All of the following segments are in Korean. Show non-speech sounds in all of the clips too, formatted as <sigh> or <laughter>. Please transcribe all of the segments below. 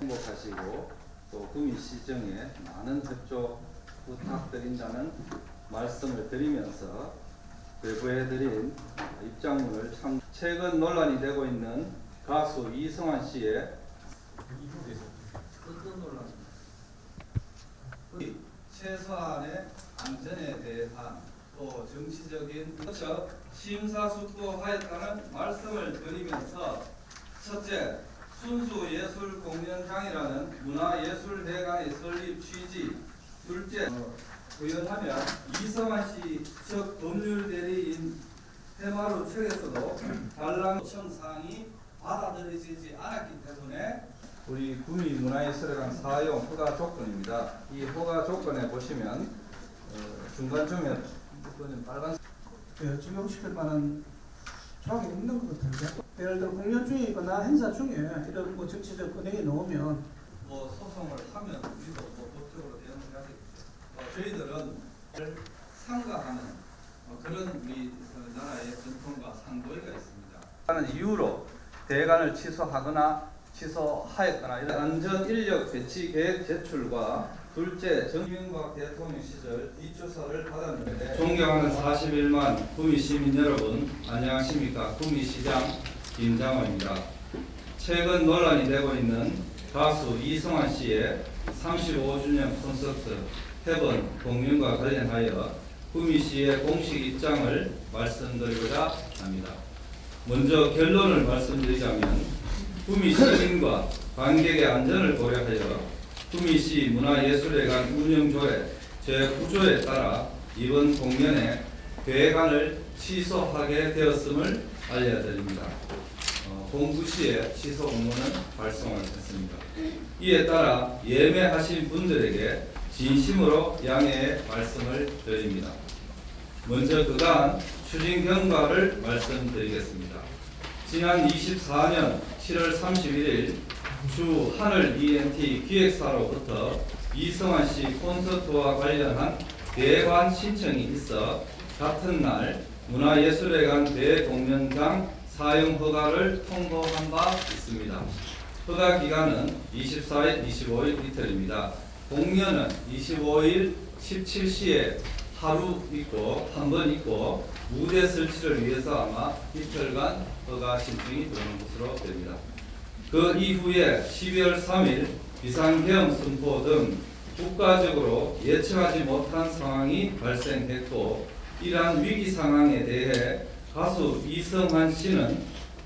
행복하시고 또 구미 시정에 많은 협조 부탁드린다는 말씀을 드리면서 배부해드린 입장문을 참 최근 논란이 되고 있는 가수 이성환 씨의 어떤 논란입니까? 최소한의 안전에 대한 또 정치적인 그렇죠. 심사숙고하였다는 말씀을 드리면서 첫째 순수 예술 공연장이라는 문화예술대관의 설립 취지 둘째 어, 의연하면 이성환 씨적 법률 대리인 해마루 측에서도 <clears throat> 달랑 청사항이 받아들여지지 않았기 때문에 우리 구미 문화예술회관 사용 허가 조건입니다. 이 허가 조건에 보시면 어, 중간쯤에 빨간 예, 적용시킬 만한 조항이 없는 것 같은데 예를 들어 공연 중에 있거나 행사 중에 이런 뭐 정치적 은행이 나오면 뭐 소송을 하면 우리도 뭐 법적으로 대응을 해야 되겠죠. 어, 저희들은 상가하는 어, 그런 우리 어, 나라의 전통과 상도가 있습니다. 하는 이유로 대관을 취소하거나 취소하였거나 이런 안전 인력 배치 계획 제출과 둘째 정명박 대통령 시절 뒷조사를 받았는데 존경하는 41만 구미 시민 여러분 안녕하십니까 구미 시장 김장호입니다. 최근 논란이 되고 있는 가수 이성환 씨의 35주년 콘서트 해본 공연과 관련하여 구미 씨의 공식 입장을 말씀드리고자 합니다. 먼저 결론을 말씀드리자면 구미 시민과 관객의 안전을 고려하여 구미시 문화예술회관 운영조례 제9조에 따라 이번 공연의 계획안을 취소하게 되었음을 알려드립니다. 어, 공구 시에 취소 공문은 발송하겠습니다. 이에 따라 예매하신 분들에게 진심으로 양해의 말씀을 드립니다. 먼저 그간 추진 경과를 말씀드리겠습니다. 지난 24년 7월 31일 주 하늘 ENT 기획사로부터 이성환 씨 콘서트와 관련한 대관 신청이 있어 같은 날 문화예술회관 대공연장 사용 허가를 통보한 바 있습니다. 허가 기간은 24일, 25일 이틀입니다. 공연은 25일 17시에 하루 있고 한 번 있고 무대 설치를 위해서 아마 이틀간 허가 신청이 들어오는 것으로 됩니다. 그 이후에 12월 3일 비상계엄 선포 등 국가적으로 예측하지 못한 상황이 발생했고 이러한 위기 상황에 대해 가수 이성환 씨는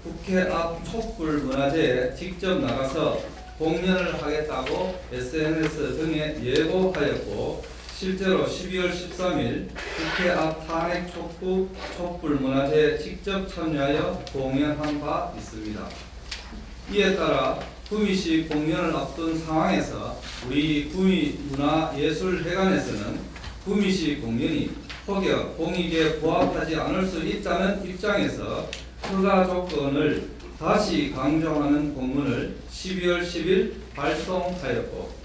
국회 앞 촛불 문화제에 직접 나가서 공연을 하겠다고 SNS 등에 예고하였고 실제로 12월 13일 국회 앞 탄핵 촛불, 문화제에 직접 참여하여 공연한 바 있습니다. 이에 따라 구미시 공연을 앞둔 상황에서 우리 구미 문화예술회관에서는 구미시 공연이 혹여 공익에 부합하지 않을 수 있다는 입장에서 허가 조건을 다시 강조하는 공문을 12월 10일 발송하였고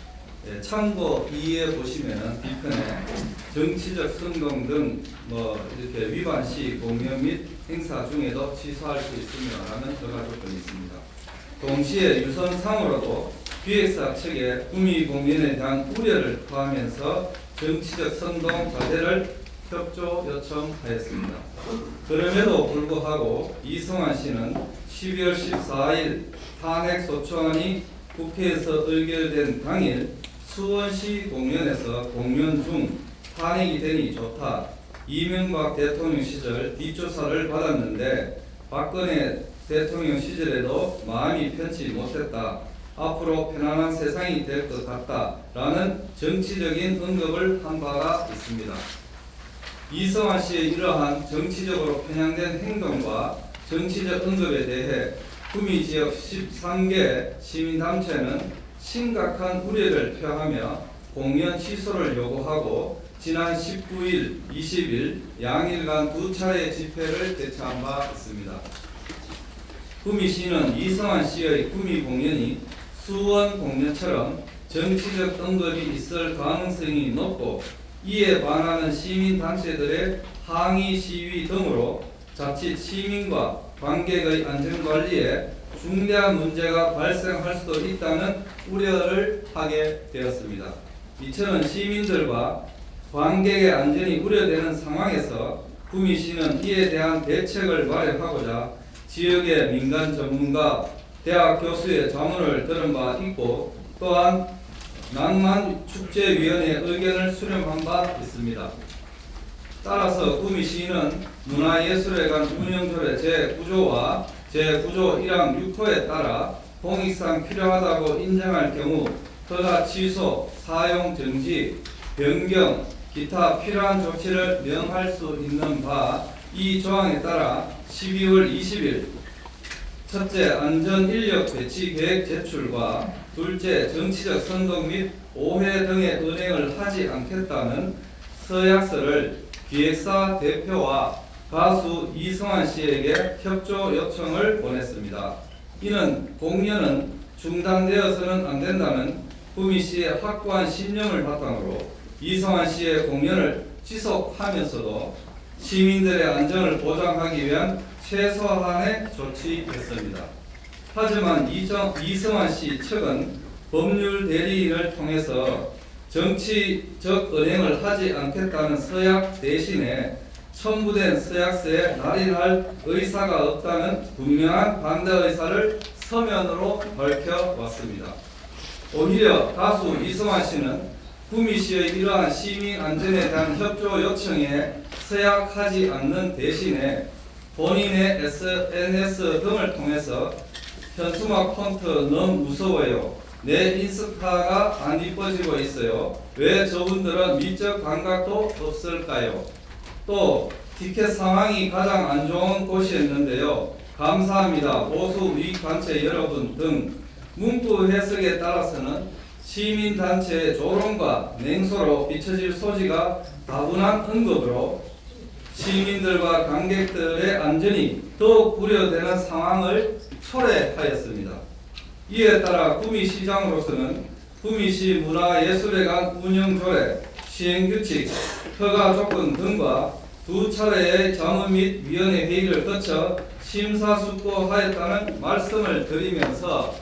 예, 참고 2에 보시면은 뒤편에 정치적 선동 등뭐 이렇게 위반 시 공연 및 행사 중에도 취소할 수 있으며 라는 허가 조건이 있습니다. 동시에 유선상으로도 기획사 측에 구미 공연에 대한 우려를 포함해서 정치적 선동 자제를 협조 요청하였습니다. 그럼에도 불구하고 이성환 씨는 12월 14일 탄핵 소추안이 국회에서 의결된 당일 수원시 공연에서 공연 중 탄핵이 되니 좋다. 이명박 대통령 시절 뒷조사를 받았는데 박근혜 대통령 시절에도 마음이 편치 못했다. 앞으로 편안한 세상이 될 것 같다 라는 정치적인 언급을 한 바가 있습니다. 이성환 씨의 이러한 정치적으로 편향된 행동과 정치적 언급에 대해 구미 지역 13개 시민단체는 심각한 우려를 표하며 공연 취소를 요구하고 지난 19일, 20일 양일간 두 차례 집회를 개최한 바 있습니다. 구미시는 이성환 씨의 구미 공연이 수원 공연처럼 정치적 언급이 있을 가능성이 높고 이에 반하는 시민 단체들의 항의 시위 등으로 자칫 시민과 관객의 안전 관리에 중대한 문제가 발생할 수도 있다는 우려를 하게 되었습니다. 이처럼 시민들과 관객의 안전이 우려되는 상황에서 구미시는 이에 대한 대책을 마련하고자 지역의 민간 전문가, 대학 교수의 자문을 들은 바 있고 또한 낭만 축제위원회 의견을 수렴한 바 있습니다. 따라서 구미시는 문화예술회관 운영조례 제9조와 제9조 1항 6호에 따라 공익상 필요하다고 인정할 경우 허가 취소, 사용 정지, 변경, 기타 필요한 조치를 명할 수 있는 바 이 조항에 따라 12월 20일 첫째, 안전 인력 배치 계획 제출과 둘째, 정치적 선동 및 오해 등의 은행을 하지 않겠다는 서약서를 기획사 대표와 가수 이성환 씨에게 협조 요청을 보냈습니다. 이는 공연은 중단되어서는 안 된다는 구미 씨의 확고한 신념을 바탕으로 이성환 씨의 공연을 지속하면서도 시민들의 안전을 보장하기 위한 최소한의 조치였습니다. 하지만 이정, 이성환 씨 측은 법률 대리인을 통해서 정치적 은행을 하지 않겠다는 서약 대신에 첨부된 서약서에 날인할 의사가 없다는 분명한 반대 의사를 서면으로 밝혀왔습니다. 오히려 가수 이성환 씨는 구미 씨의 이러한 시민 안전에 대한 협조 요청에 서약하지 않는 대신에 본인의 SNS 등을 통해서 현수막 폰트 너무 무서워요. 내 인스타가 안 이뻐지고 있어요. 왜 저분들은 미적 감각도 없을까요? 또 티켓 상황이 가장 안 좋은 곳이었는데요. 감사합니다. 보수 단체 여러분 등 문구 해석에 따라서는 시민단체의 조롱과 냉소로 비춰질 소지가 다분한 언급으로 시민들과 관객들의 안전이 더욱 우려되는 상황을 초래하였습니다. 이에 따라 구미시장으로서는 구미시 문화예술회관 운영조례, 시행규칙, 허가 조건 등과 두 차례의 자문 및 위원회 회의를 거쳐 심사숙고하였다는 말씀을 드리면서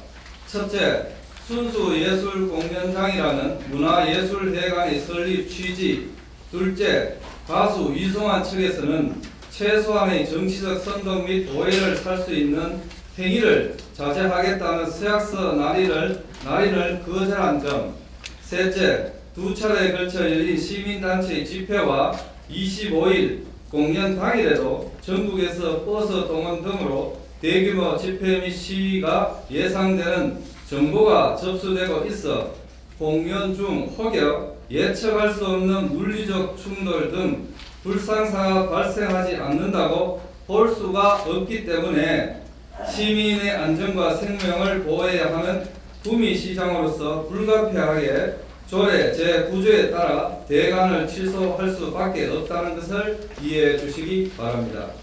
첫째, 순수 예술 공연장이라는 문화예술회관의 설립 취지, 둘째, 가수 이송환 측에서는 최소한의 정치적 선동 및 오해를 살 수 있는 행위를 자제하겠다는 서약서 날인을, 날인을 거절한 점. 셋째, 두 차례에 걸쳐 열린 시민단체 집회와 25일 공연 당일에도 전국에서 버스 동원 등으로 대규모 집회 및 시위가 예상되는 정보가 접수되고 있어 공연 중 혹여 예측할 수 없는 물리적 충돌 등 불상사가 발생하지 않는다고 볼 수가 없기 때문에 시민의 안전과 생명을 보호해야 하는 구미시장으로서 불가피하게 조례 제9조에 따라 대관을 취소할 수밖에 없다는 것을 이해해 주시기 바랍니다.